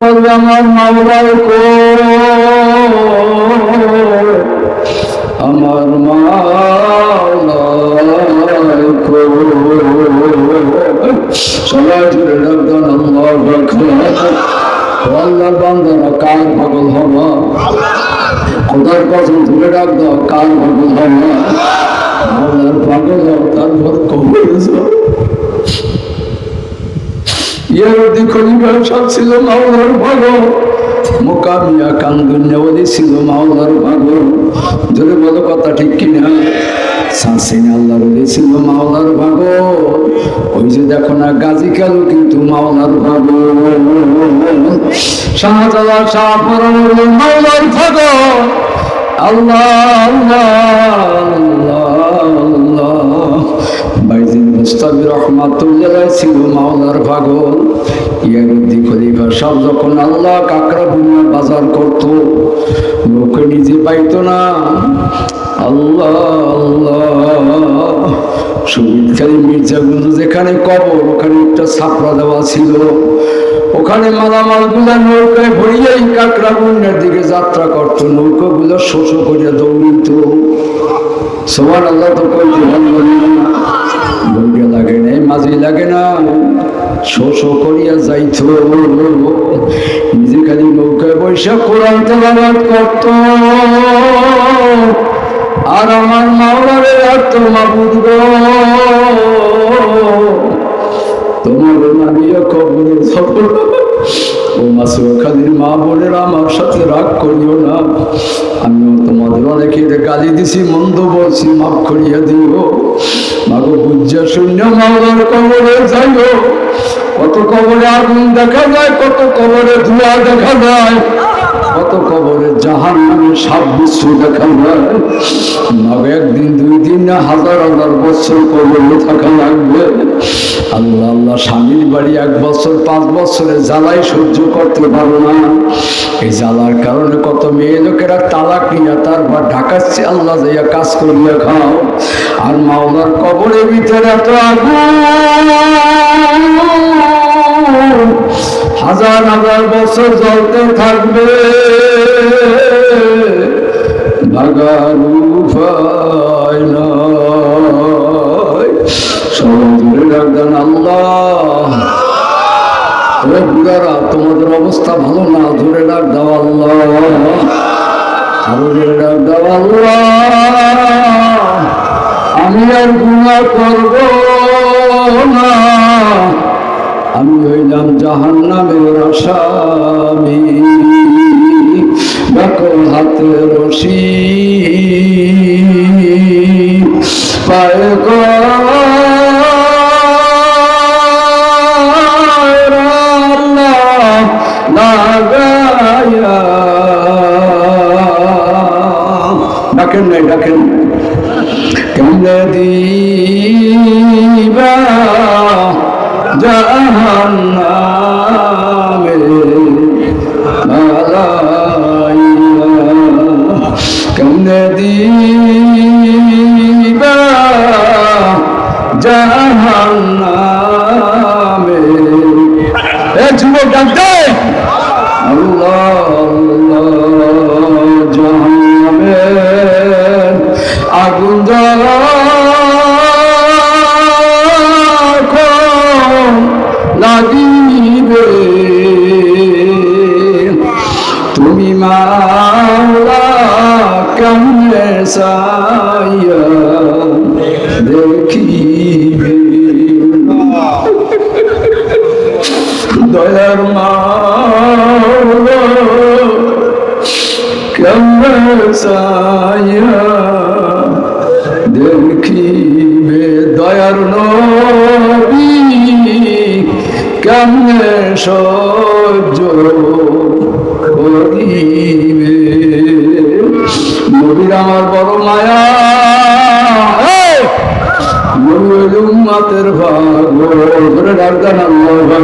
আমার মাওলার কো আমার মাওলার কো সবাই জুড়ে ডাকতেন আল্লাহ আল্লাহর বান্দারা কার পাগল হবা খোদার কসম ধরে ডাক দাও কার পাগল হবা মাওলার পাগল হও, তারপর কবরে ইয়ারদি খলিফা সব ছিল মাওলার মোকামিয়া কান্দুন্যাবলি ছিল মাওলার যদি বলো কথা ঠিক কিনা? সাসিন আল্লাহর ওলি ছিল মাওলার ওই যে দেখো না, গাজী কালু কিন্তু মাওলার ভাগল শাহজালাল শাহ পরামর মাওলার ভাগল আল্লাহ আল্লাহ আল্লাহ। মুস্তাবি রহমাতুল্লাহ ছিল মাওলার পাগল ইয়ারুদ্দি খলিফা সব যখন আল্লাহ কাকরা বুনিয়া বাজার করত, লোকে নিজে পাইতো না। আল্লাহ আল্লাহ। শহীদখালী মির্জাগুলো যেখানে কবর, ওখানে একটা ছাপড়া দেওয়া ছিল। ওখানে মালামালগুলা নৌকায় ভরিয়াই কাকড়া বন্যার দিকে যাত্রা করতো। নৌকা গুলো শোষ করিয়া দৌড়িত। সবার আল্লাহ তো কইতে বইয়া লাগে নাই মাঝি লাগে না। শোষো করিয়া যাইত। নিজে খালি নৌকায় বৈশা কোরআন তেলাবাদ করত। আর আমার মাওলারে রাখতো মাবুদ গো। তোমার নামিও কবরে সফল ও মাসুর খালির মা বোনের আমার সাথে রাগ করিও না। আমিও তোমাদের অনেকের গালি দিছি, মন্দ বলছি, মাফ করিয়া দিও। মাগো বুঝা শূন্য মাওলার কবরে যাইও। কত কবরে আগুন দেখা যায়, কত কবরে ধোঁয়া দেখা যায়। কত কবরে জাহান নামে সাপ বিশ্ব দেখা যায় একদিন, দুই দিন না হাজার হাজার বছর কবরে থাকা লাগবে। আল্লাহ আল্লাহ, স্বামীর বাড়ি এক বছর, পাঁচ বছরে জ্বালাই সহ্য করতে পারো না। এই জ্বালার কারণে কত মেয়ে লোকেরা তালাক নিয়ে তারপর ঢাকাচ্ছে, আল্লাহ যাইয়া কাজ করিয়া খাও। আর মাওলার কবরের ভিতরে এত আগুন হাজার হাজার বছর জ্বলতে থাকবে। রাখবেন আল্লাহ। বুড়ারা, তোমাদের অবস্থা ভালো না? ধরে ডাক দাও আল্লাহ। আরও ডাক দাও আল্লাহ। আমি আর গুণা করব না। আমি হইলাম জাহান নামের আসামি হাতে রশি। পায়ে ডাকেন নাই ডাকেন। কেমনে দিবা ডাকতে আগুন লাগিবে। তুমি মাওলা কেমনে সাইয়া কেমনে সাইয়া দেখিবে দয়ার নবী কেমনে সহ্য করিবে? নবীর আমার বড় মায়া। উম্মাতের ভাগ ধরে আল্লাহ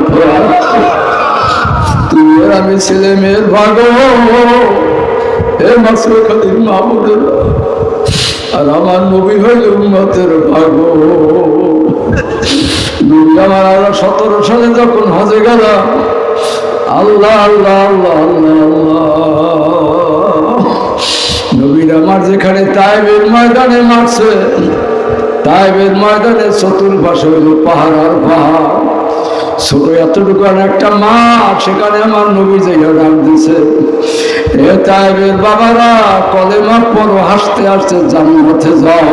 তুই আর আমি ছেলে মেয়ের ভাগ আর আমার নবী হইল ভাগ। সতেরো সালে যখন হজে গেলাম, আল্লাহ আল্লাহ আল্লাহ আল্লাহ আল্লাহ। আমার যেখানে তাইবের ময়দানে মারছে, তাইবের ময়দানে চতুর্পাশে হইল পাহাড় আর পাহাড়। ছোট এতটুকু একটা মাঠ সেখানে আমার নবী যাইয়া ডাক দিছে এ তাইবের বাবারা কলেমা পড়ো হাসতে হাসতে জান্নাতে যাও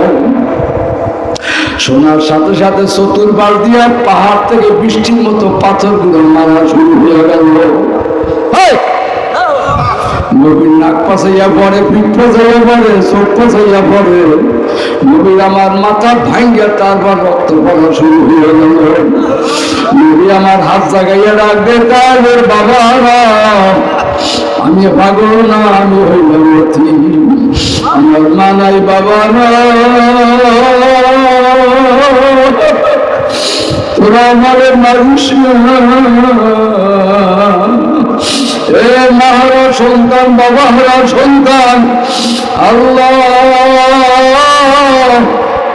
শোনার সাথে সাথে চতুর্বার দিয়ে পাহাড় থেকে বৃষ্টির মতো পাথরগুলো মারা শুরু হয়ে গেল! নবীর নাক পাশাইয়া পড়ে, পিঠ পাশাইয়া পড়ে, চোখ পাশাইয়া পড়ে। নবীর আমার মাথা ভাঙ্গিয়া তারপর রক্ত পড়া শুরু হয়ে গেল। নবী আমার হাত জাগাইয়া রাখবে তাদের বাবারা আমি পাগল না, আমি হইলাম অতি। আমার মা নাই, বাবা না তোরা আমাদের মানুষ না এ মাহারা সন্তান বাবা হারা সন্তান আল্লাহ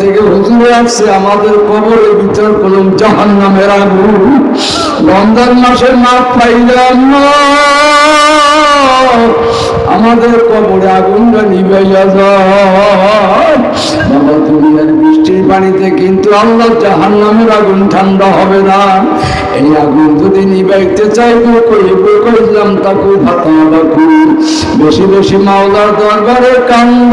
থেকে হুজুরে আসছে, আমাদের জাহান নামের রমজান মাসে না পাইলাম আমাদের কবরে আগুনটা নিভাইয়া যায়। বাবা বৃষ্টির পানিতে কিন্তু আল্লাহ জাহান নামের আগুন ঠান্ডা হবে না। এই আগুন যদি নিভাইতে চাইব কইব কইলাম তাকু ভাতা বেশি বেশি মাওলার দরবারে কান্দ।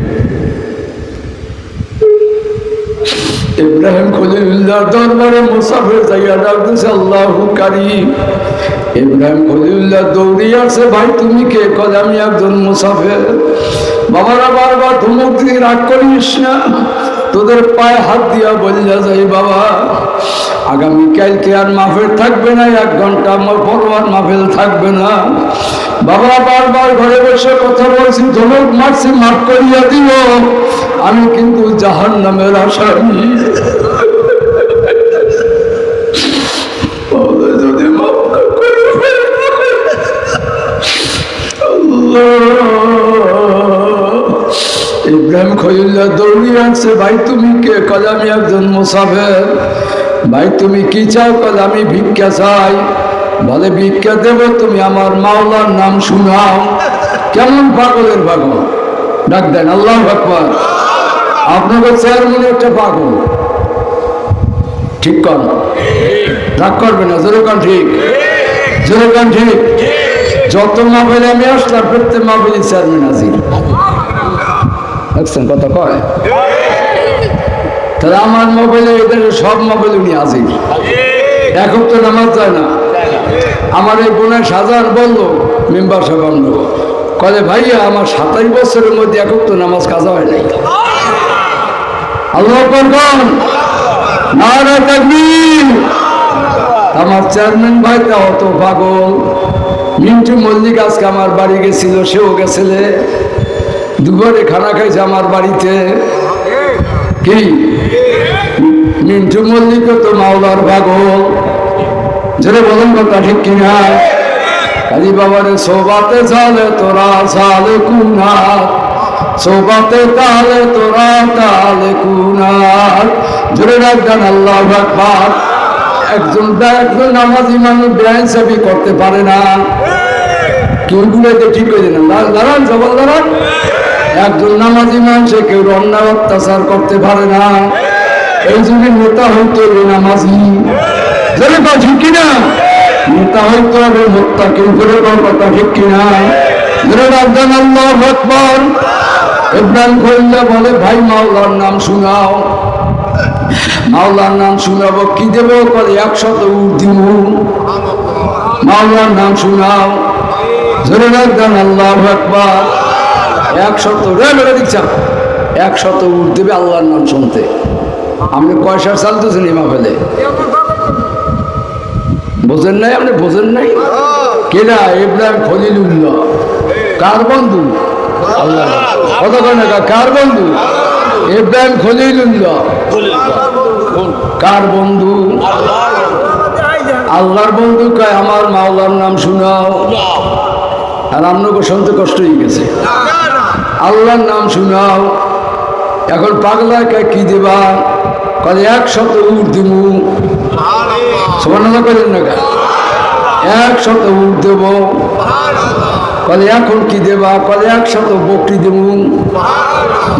ইব্রাহিম খলিলুল্লাহ দরবারে মুসাফির যাইয়া ডাকতেছে, আল্লাহু কারীম। ইব্রাহিম খলিলুল্লাহ দৌড়িয়ে আসে, ভাই, তুমি কে? কলে আমি একজন মুসাফির। বাবারা, বারবার ধমক দিয়ে রাগ করিস না। তোদের পায়ে হাত দিয়া বলিয়া যাই বাবা, আগামী কালকে আর মাফেল থাকবে না, এক ঘণ্টা আমার পর আর মাফেল থাকবে না। বাবা, বারবার ঘরে বসে কথা বলছি, ধনুক মারছি, মাফ করিয়া দিব আমি কিন্তু জাহান নামের আসামি। খলিল্লা দৌড়িয়ে ভাই তুমি কে কল আমি একজন মুসাফের? ভাই তুমি কি চাও কল আমি ভিক্ষা চাই? বলে, ভিক্ষা দেব তুমি আমার মাওলার নাম শুনাও। কেমন পাগলের পাগল? ডাক দেন, আল্লাহ আকবার। আপনাদের চেয়ারম্যান একটা পাগল। ঠিক কর। রাগ করবে না যেরকম ঠিক। যেরকম ঠিক। যত মাহবিল আমি আসলাম, প্রত্যেক মাহবিল চেয়ারম্যান আজির দেখছেন কথা কয়? তাহলে আমার মোবাইলে এদের সব মোবাইল উনি আজির এখন তো নামাজ যায় না। আমার এই বোনের সাজার বলল মেম্বার সাহেব বলল কলে ভাইয়া, আমার সাতাশ বছরের মধ্যে এখন তো নামাজ কাজা হয় নাই। আল্লাহ নারা তাকবীর। আমার চেয়ারম্যান ভাইটা অত পাগল। মিন্টু মল্লিক আজকে আমার বাড়ি গেছিল, সেও গেছিলে দুপুরে খানা খাইছে আমার বাড়িতে। কি? মিন্টু মল্লিক তো মাওলার পাগল। যেটা বলেন কথা ঠিক কিনা? কালী বাবারে সোবাতে চালে তোরা চালে কুনার সোবাতে তালে তোরা, তালে কুনার জোরে রাখবেন আল্লাহ আকবার। একজন একজন নামাজি মানুষ বেআইন সাবি করতে পারে না। কেউ গুলোতে ঠিক হয়ে দিলেন দাঁড়ান জবাল দাঁড়ান। একজন নামাজি মানুষে কেউ অন্যায় অত্যাচার করতে পারে না। এই যুগে নেতা হইতে নামাজি। জোরে বা ঝুঁকি না নেতা হইতে হবে মোত্তাকিন করে কথা ঠিক কিনা? ধরে রাখবেন আল্লাহ আকবর। ইব্রাহিম খলিল্লা বলে, ভাই মাওলার নাম শুনাও। মাওলার নাম শুনাবো, কি দেবো করে একশত দিব মাওলার নাম শুনাও। ধরে রাখবেন আল্লাহ আকবর। একশত রে মেরে দিচ্ছা একশত উঠ দেবে আল্লাহর নাম শুনতে। আপনি কয়সার চালতেছেন ইমা ফেলে বোঝেন নাই আপনি? বোঝেন নাই? কেনা ইব্রাহিম খলিলুল্লাহ। কার বন্ধু? আল্লাহ কত কেন কার? বন্ধু? ইব্রাহিম খলিলুল্লাহ। কার বন্ধু? আল্লাহর বন্ধু কয়, আমার মাওলার নাম শুনাও। আর আপনাকে শুনতে কষ্ট হয়ে গেছে। আল্লাহর নাম শুনাও। এখন পাগলা কয় কি দেবা? কলে একশত উঠ দিমু। সমান করেন না কা একশত উঠ দেব। কলে এখন কি দেবা? কলে একশত বকরি দেব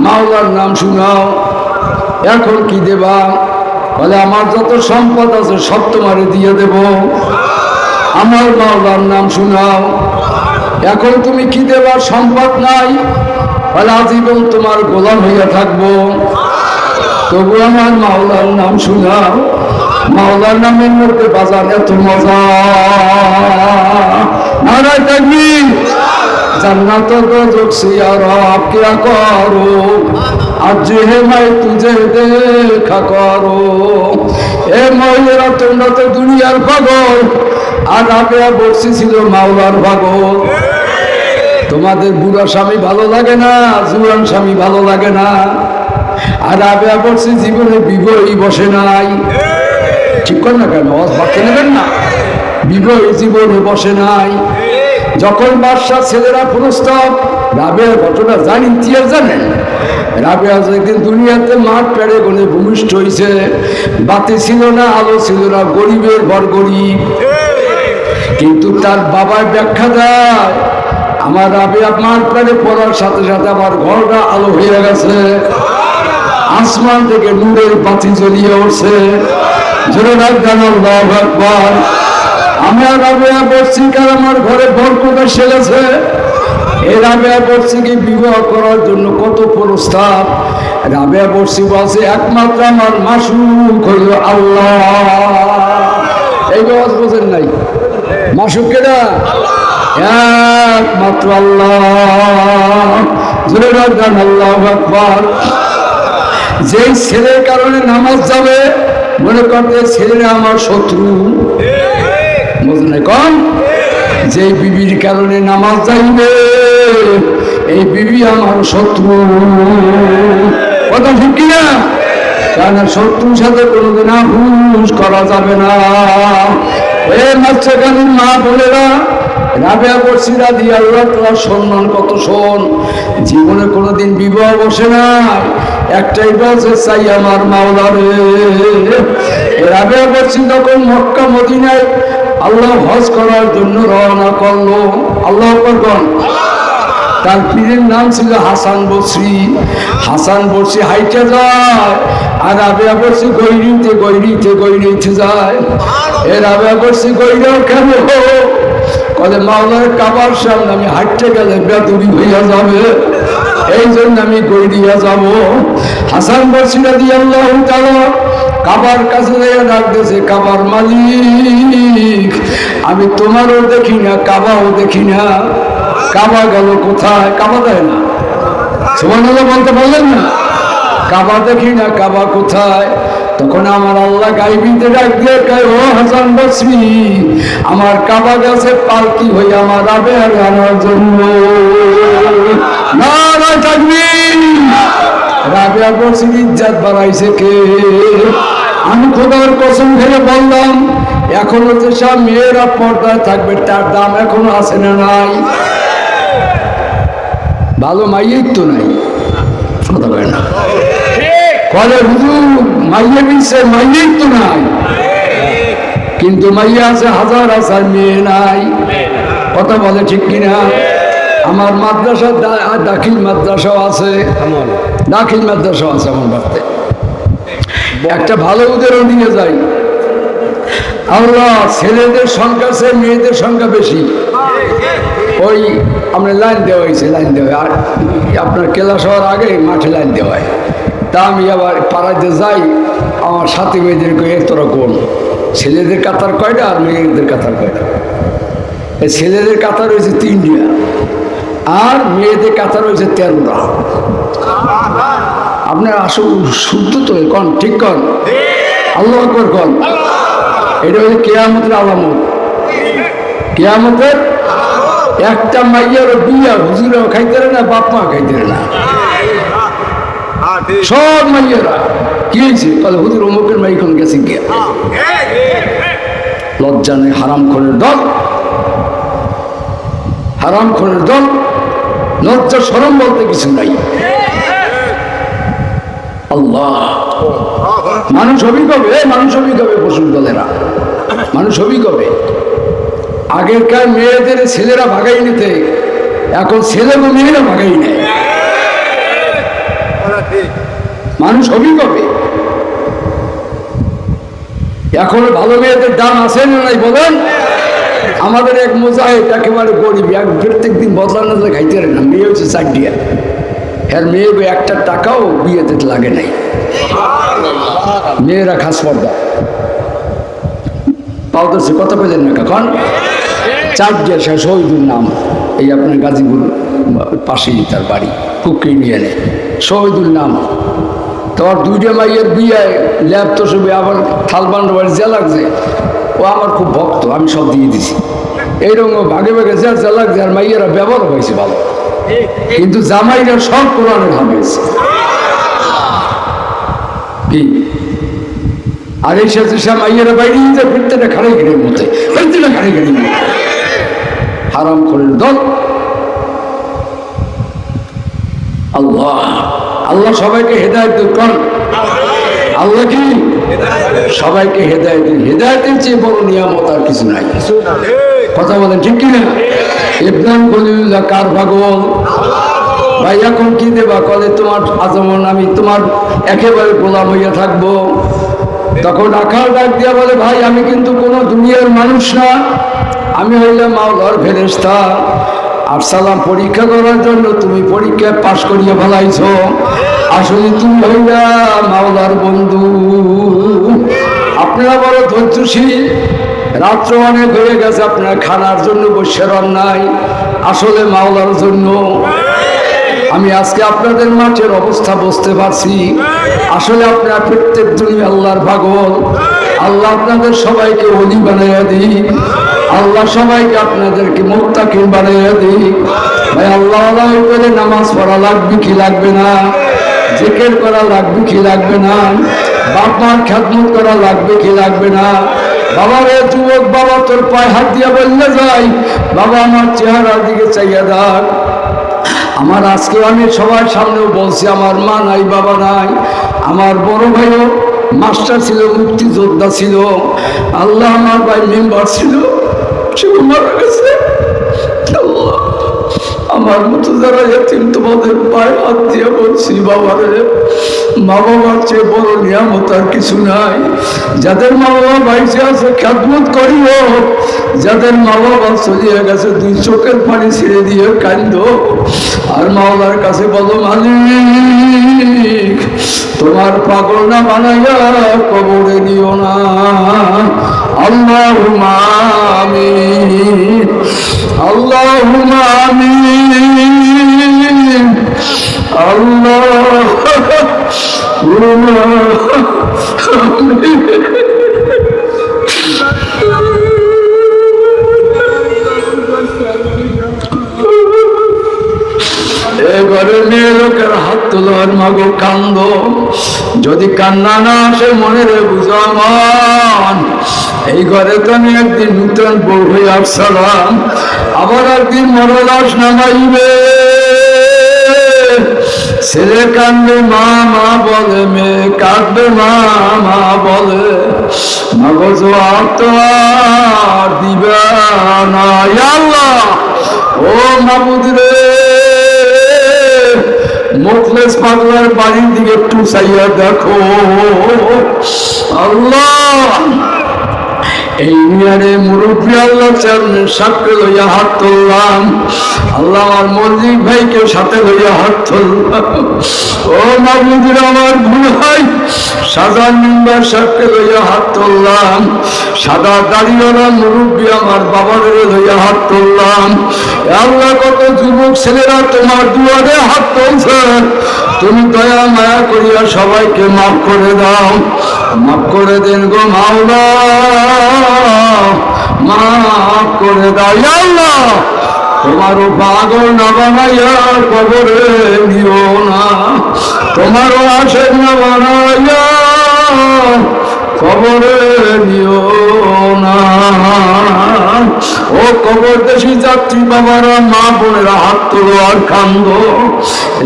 মাওলার নাম শুনাও। এখন কি দেবা? বলে আমার যত সম্পদ আছে সব তোমারে দিয়ে দেব। আমার মাওলার নাম শুনাও। এখন তুমি কি দেবার সম্পদ নাই? বলে আজীবন তোমার গোলাম হইয়া থাকব। তবু আমার মাওলার নাম শুনাও মাওলার নামের মধ্যে বাজান এত মজা। নারায় থাকবি জান্নাত গজক সিয়ারব কিয়া করো। আজ হে মাই তুঝে দেখা করো। এ মহিলারা তোমরা তো দুনিয়ার পাগল। আর আগে বসি ছিল মাওলার পাগল। তোমাদের বুড়া স্বামী ভালো লাগে না, জুয়ান স্বামী ভালো লাগে না। আর আবে বলছি, জীবনে বিবহী বসে নাই। ঠিক কর না কেন ভাবতে নেবেন না। বিবহী জীবনে বসে নাই। যখন বাদশাহ ছেলেরা প্রস্তাব রাবেয়ার ঘটনা জানেন তিয়ে জানেন রাবেয়া একদিন দুনিয়াতে মাঠ পেড়ে গনে ভূমিষ্ঠ হয়েছে বাতি ছিল না, আলো ছিল না, গরিবের বর গরিব। কিন্তু তার বাবার ব্যাখ্যা দেয় আমার রাবেয়া মাঠ পেড়ে পড়ার সাথে সাথে আমার ঘরটা আলো হয়ে গেছে। আসমান থেকে নূরের বাতি জ্বলিয়ে উঠছে। আমার ঘরে এই রাবেয়া বিবাহ করার জন্য কত বলছি একমাত্র আমার আল্লাহ। এই বাস বোঝেন নাই? মাসুক কেডা? একমাত্র আল্লাহ। রাখবেন আল্লাহ আকবার। যেই ছেলের কারণে নামাজ যাবে, মনে করতে ছেলেরা আমার শত্রু। বুঝলে কম যে বিবির কারণে নামাজ যাইবে, এই বিবি আমার শত্রু। কথা ঠিক কিনা? কারণ শত্রুর সাথে কোনোদিন আহুস করা যাবে না। এ মাচ্চাকালীন মা বলেরা রাবেয়া বর্ষিরা দিয়ে আল্লাহ তালার সম্মান কত শোন। জীবনে কোনোদিন বিবাহ বসে না। একটাই বলছে চাই আমার মাওলারে রাবেয়া বর্ষি তখন মক্কা, মদিনায় আল্লাহ হজ করার জন্য রওনা করল, আল্লাহ করবেন তার পীরের নাম ছিল হাসান বসরি। হাসান বসরি হাইটে যায় আর রাবেয়া বসরি গৈরিতে গৈরিতে গৈরিতে যায় এ রাবেয়া বসরি গৈরাও কেন? কলে মাওলার কাবার সামনে আমি হাঁটতে গেলে বেদুরি হইয়া যাবে। এই জন্য আমি গৈরিয়া যাব। হাসান বসিরা দিয়ে আল্লাহ কাবার কাছে ডাকতেছে কাবার মালিক। আমি তোমারও দেখি না, কাবাও দেখি না। কাবা গেল কোথায়? কাবা দেয় না। সুমান বলতে পারলেন না? কাবা দেখি না, কাবা কোথায়? তখন আমার আল্লাহ গাইবিতে ডাক দিয়ে কয় ও হাসান বসরি আমার কাবা গাছে পালকি হয়ে আমার আবে আনার জন্য। না থাকবি রাবিয়া বলছি ইজ্জাত বাড়াইছে কে? আমি খোদার কসম খেলে বললাম, এখনও যে সব মেয়েরা পর্দায় থাকবে, তার দাম এখনও আছে না নাই? ভালো মাইয়ের তো নাই। না। কলে হুজুর মাইয়ে মিলছে মাইয়ের তো নাই। কিন্তু মাইয়া আছে হাজার হাজার মেয়ে নাই। কথা বলে ঠিক কিনা? আমার মাদ্রাসা দাখিল মাদ্রাসাও আছে। দাখিল মাদ্রাসাও আছে আমার বাড়িতে। একটা ভালো উদাহরণ দিয়ে যাই। আল্লাহ ছেলেদের সংখ্যা সে মেয়েদের সংখ্যা বেশি। ওই আপনার লাইন দেওয়া হয়েছে লাইন দেওয়া আর আপনার কেলাস হওয়ার আগে মাঠে লাইন দেওয়া হয়। তা আমি আবার পাড়াতে যাই, আমার সাথে মেয়েদেরকে তোরা কোন? ছেলেদের কাতার কয়টা আর মেয়েদের কাতার কয়টা? ছেলেদের কাতার হয়েছে তিনটা, আর মেয়েদের কাতার হয়েছে তেরোটা। আপনার আসল শুদ্ধ তো কন, ঠিক কন? আল্লাহ আকবর কন। এটা হচ্ছে কেয়ামতের আলামত। কেয়ামতের একটা মাইয়ার বিয়া, হুজুরাও খাইতে না, বাপ মা খাইতে না। সব মাইয়ারা। কি হয়েছে? তাহলে হুজুর অমুকের মাই কোন গেছে গিয়া। লজ্জা নেই হারাম খোরের দল। হারাম খোরের দল। লজ্জা সরম বলতে কিছু নাই। আল্লাহ। মানুষ হবি কবে? মানুষ হবি কবে পশুর দলেরা? মানুষ হবি কবে? আগেরকার মেয়েদের ছেলেরা ভাগাই নিতে। এখন ছেলে মেয়েরা ভাগাই নেয়। মানুষ হবি কবে এখন ভালো মেয়েদের দাম আছে না নাই বলেন? আমাদের এক মোজাহিদ একেবারে গরিব, এক প্রত্যেক দিন বদলানো দিলে খাইতে পারে না। মেয়ে হচ্ছে চারটিয়া হ্যাঁ মেয়ে একটা টাকাও বিয়েতে লাগে নাই। মেয়েরা খাস পর্দা। পাও তো সে কথা পেলেন না কখন চারটিয়া সে শহীদুর নাম। এই আপনার গাজীপুর পাশেই তার বাড়ি। কুকি নেয় শহীদুল নাম। তোমার দুইটা মাইয়ের বিয়ে, ল্যাব তো সবে আবার থালবান্ড বাড়ি যা লাগছে। ও আমার খুব ভক্ত, আমি সব দিয়ে দিছি। এইরকম ভাগে ভাগে যা যা লাগছে, আর মাইয়েরা ব্যবহার হয়েছে ভালো। কিন্তু জামাইরা সব কোরআনের হাফেজ। কি? আর এই সাথে সব মাইয়েরা বাইরে দিতে ফিরতে না, খাড়াই গেড়ির মধ্যে। ফিরতে না, খাড়াই মধ্যে। হারাম করেন দল। আল্লাহ। আল্লাহ সবাইকে হেদায়ত কর আল্লাহ কি? সবাইকে হেদায়ত দিন। হেদায়তের চেয়ে বড় নিয়ামত আর কিছু নাই। কথা বলেন ঠিক কিনা? ইবনান খলিলুল্লাহ কার পাগল? ভাই, এখন কি দেবা? কলে তোমার আজমন, আমি তোমার একেবারে গোলাম হইয়া থাকব। তখন আখাল ডাক দিয়া বলে, ভাই, আমি কিন্তু কোনো দুনিয়ার মানুষ না। আমি হইলাম মাওলার ফেরেস্তা আর সালাম পরীক্ষা করার জন্য তুমি পরীক্ষায় পাশ করিয়ে ফেলাইছো। আসলে তুমি হইলা মাওলার বন্ধু। আপনারা বড় ধৈর্যশীল। রাত্র অনেক হয়ে গেছে, আপনার খানার জন্য বসে নাই। আসলে মাওলার জন্য। আমি আজকে আপনাদের মাঠের অবস্থা বুঝতে পারছি। আসলে আপনারা প্রত্যেক দিনই আল্লাহর পাগল। আল্লাহ আপনাদের সবাইকে অলি বানাইয়া দিই আল্লাহ সবাইকে আপনাদেরকে মোত্তাকিন বানাইয়া দিই। ভাই, আল্লাহ আল্লাহ করে নামাজ পড়া লাগবে কি লাগবে না? জিকের করা লাগবে কি লাগবে না? বাপ মার খ্যাতমত করা লাগবে কি লাগবে না? বাবা রে যুবক, বাবা, তোর পায়ে হাত দিয়া বললে যাই। বাবা আমার চেহারার দিকে চাইয়া দেখ। আমার আজকে আমি সবার সামনেও বলছি, আমার মা নাই, বাবা নাই। আমার বড় ভাইও মাস্টার ছিল, মুক্তিযোদ্ধা ছিল। আল্লাহ আমার ভাই মেম্বার ছিল। সে মারা গেছে। আমার মতো যারা এতিম, তোমাদের পায়ে হাত দিয়ে বলছি, বাবারে মা বাবার চেয়ে বড় নিয়ামত আর কিছু নাই। যাদের মা বাবা বাইসে আছে খ্যাতমত করিও। যাদের মা বাবা চলিয়ে গেছে, দুই চোখের পানি ছেড়ে দিয়ে কান্দ। আর মাওলার কাছে বলো, মালিক তোমার পাগল না বানাইয়া কবরে দিও না। আল্লাহ মামি আল্লাহ। মামি আল্লাহ। যদি কান্না না আসে মনে রে বুঝামান এই ঘরে তো আমি একদিন নূতন বউ হয়ে আসলাম আবার একদিন মরলাস নামাইবে ছেলে কান্দে মা মা বলে, মেয়ে কাঁদবে, মা মা বলে। মগজ আর দিবে না। আল্লাহ, ও মাবুদ রে। মুখলেস পাগলার বাড়ির দিকে একটু চাইয়া দেখো। আল্লাহ! এই মিয়ারে মুরব্বী আল্লাহ চেয়ারম্যান সাথে লইয়া হাত তুললাম। আল্লাহ আমার মল্লিক ভাইকে সাথে লইয়া হাত তুললাম। ও মাবুদের আমার ভুল হয়, সাদা নিম্বার সাথে লইয়া হাত তুললাম। সাদা দাঁড়িয়েলা মুরব্বী আমার বাবাদের লইয়া হাত তুললাম। আল্লাহ কত যুবক ছেলেরা তোমার দুয়ারে হাত তুলছে। তুমি দয়া মায়া করিয়া সবাইকে মাফ করে দাও। মাফ করে দেন গো মাওলা। মাফ করে দাও আল্লাহ। তোমারও পাগল না বানাইয়া কবরে নিও না। তোমারও আসে না কবরে নিও না। ও কবর দেশি যাত্রী বাবারা, মা বোনেরা হাত তোলো আর কান্দ।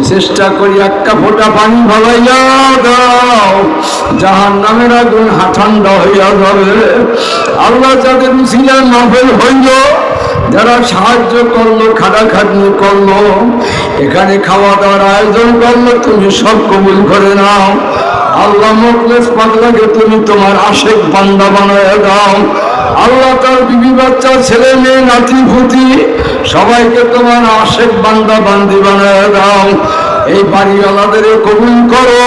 চেষ্টা করি একটা ফোটা পানি ভালাইয়া দাও। জাহান নামের আগুন হাঠান্ডা হইয়া যাবে। আল্লাহ যাদের উসিলা নভেল হইল যারা সাহায্য করল, খাটাখাটনি করল, এখানে খাওয়া দাওয়ার আয়োজন করল, তুমি সব কবুল করে নাও। আল্লাহ মুখলেস পাগলাকে তুমি তোমার আশেক বান্দা বানায় দাও। আল্লাহ তার বিবি বাচ্চা, ছেলে মেয়ে নাতি ভূতি সবাইকে তোমার আশেক বান্দা বান্দি বানায় দাও। এই বাড়িওয়ালাদের কবুল করো।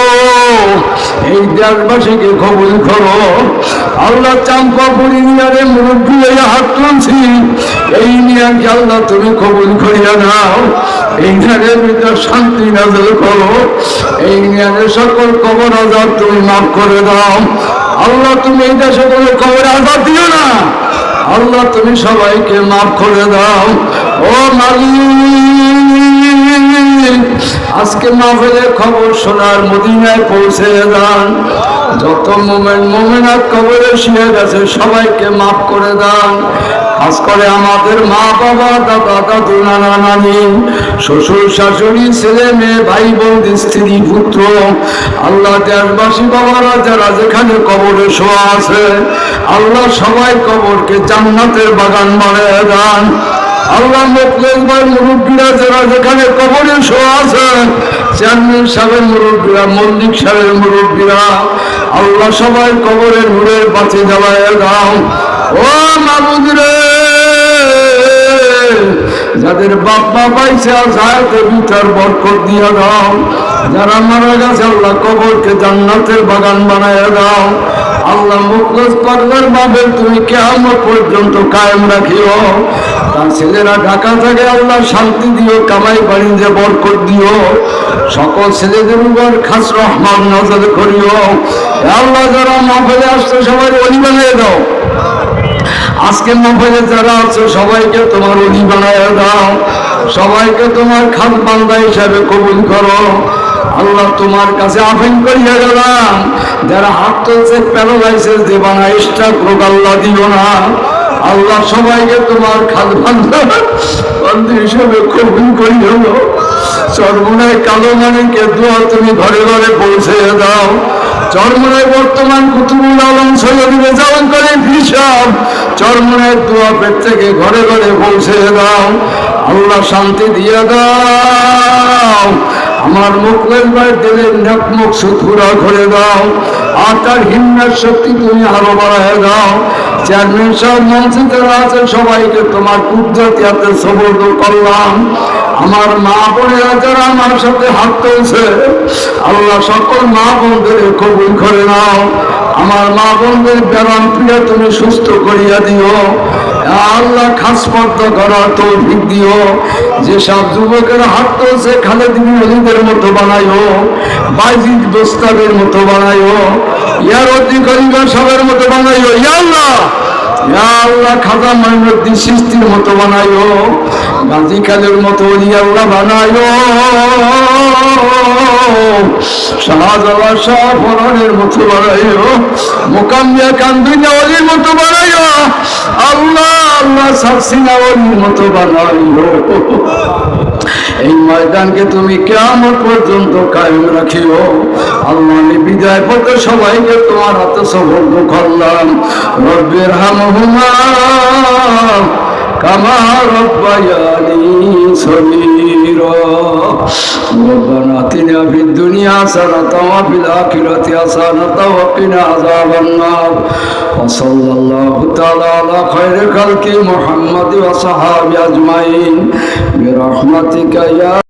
এই দেশবাসীকে কবুল করো। আল্লাহ চাম্পা পুরি নিয়ারে মুরব্বী হাত তুলছি। এই নিয়াকে আল্লাহ তুমি কবুল করিয়া নাও। এই নিয়ারের ভিতর শান্তি নাজল করো। এই নিয়ারের সকল কবর আজাদ তুমি মাফ করে দাও। আল্লাহ তুমি এই দেশে কোনো কবর আজাদ দিও না। আল্লাহ তুমি সবাইকে মাফ করে দাও। ও মালিক! আজকে মাহফিলের খবর শোনার মদিনায় পৌঁছে যান। যত মোমেন মোমেনার কবরে শুয়ে গেছে, সবাইকে মাফ করে দান। খাস করে আমাদের মা বাবা, দাদা, দাদু, নানা, নানি, শ্বশুর, শাশুড়ি, ছেলে, মেয়ে, ভাই, বোন, স্ত্রী, পুত্র। আল্লাহ দেশবাসী, বাবারা, যারা যেখানে কবরে শোয়া আছে, আল্লাহ সবাই কবরকে জান্নাতের বাগান বানিয়ে দান। আল্লাহ যারা যেখানে কবরে শোয়া আছে চেয়ারম্যান সাহেবের মুরব্বীরা, মল্লিক সাহেবের মুরব্বীরা, আল্লাহ সবাই কবরের নূরের বাঁচে জ্বালায় ও যাদের বাপ পাইছে আজায়তে বরকত দিয়া দাও, যারা মারা গেছে, আল্লাহ কবরকে জান্নাতের বাগান বানায় দাও। আল্লাহ মুখলস পাগলার বাবে তুমি কেমন পর্যন্ত কায়েম রাখিও। তার ছেলেরা ঢাকা থেকে আল্লাহ শান্তি দিও, কামাই বাড়িতে বরকত দিও। সকল ছেলেদের উপর খাস রহমান নজর করিও। আল্লাহ, যারা মাহফিলে আসছে, সবাই অলি বানিয়ে দাও। আজকে মাহফিলে যারা আছে, সবাইকে তোমার অলি বানায় দাও। সবাইকে তোমার খাস বান্দা হিসাবে কবুল করো। আল্লাহ তোমার কাছে আফেন করিয়া গেলাম, যারা হাত তুলছে প্যারালাইসিস দেবা না স্টাক রোগ আল্লাহ দিও না। আল্লাহ সবাইকে তোমার খাদ বন্ধু হিসেবে কবুল করি হলো চরমনায় কালো মানিকে দোয়া তুমি ঘরে ঘরে পৌঁছে দাও। চরমনায় বর্তমান কুতুবুল আলম সৈয়দ রেজাউল করে হিসাব, চরমনায় দোয়া পেট থেকে ঘরে ঘরে পৌঁছে দাও। আল্লাহ শান্তি দিয়ে দাও। আমার মুখলের ভাই দিলের নেক মুখ সুথুরা দাও। আর তার শক্তি তুমি আরও বাড়ায় দাও। চেয়ারম্যান সাহেব যারা আছে সবাইকে তোমার কুদরতি হাতে করলাম। আমার মা বোনেরা যারা আমার সাথে হাত তুলছে, আল্লাহ সকল মা বোনদের কবুল করে নাও। আমার মা বোনদের ব্যায়াম প্রিয় তুমি সুস্থ করিয়া দিও। আল্লাহ, খাস পর্দ করার তৌফিক দিও। যেসব যুবকের হাত তুলছে, খালেদ বিন অলিদের মতো বানাইও। বাইজিদ দোস্তাদের মতো বানাইও। ইয়ার অধিকারী সবের মতো বানাইও। ইয়া আল্লাহ! খাজা মাইনুদ্দিন সৃষ্টির মতো বানাইও। গাজী কালের মতো আল্লাহ বানাইও। শাহজালাল শাহ ফরানের মতো বানাইও। মোকাম্বিয়া কান্দুইয়া অলির মতো বানাইও। আল্লাহ আল্লাহ সাবসিনা অলির মতো বানাইও। এই ময়দানকে তুমি কেমন পর্যন্ত কায়েম রাখিও। আল্লাহ আমি বিদায় পথে সবাইকে তোমার হাতে সবর্দ করলাম রব্বের হামহুমা كما ربياني صغيرا ربنا اتنا في الدنيا حسنة وفي الآخرة حسنة وقنا عذاب النار وصلى الله تعالى على خير خلق محمد وصحابه أجمعين برحمتك يا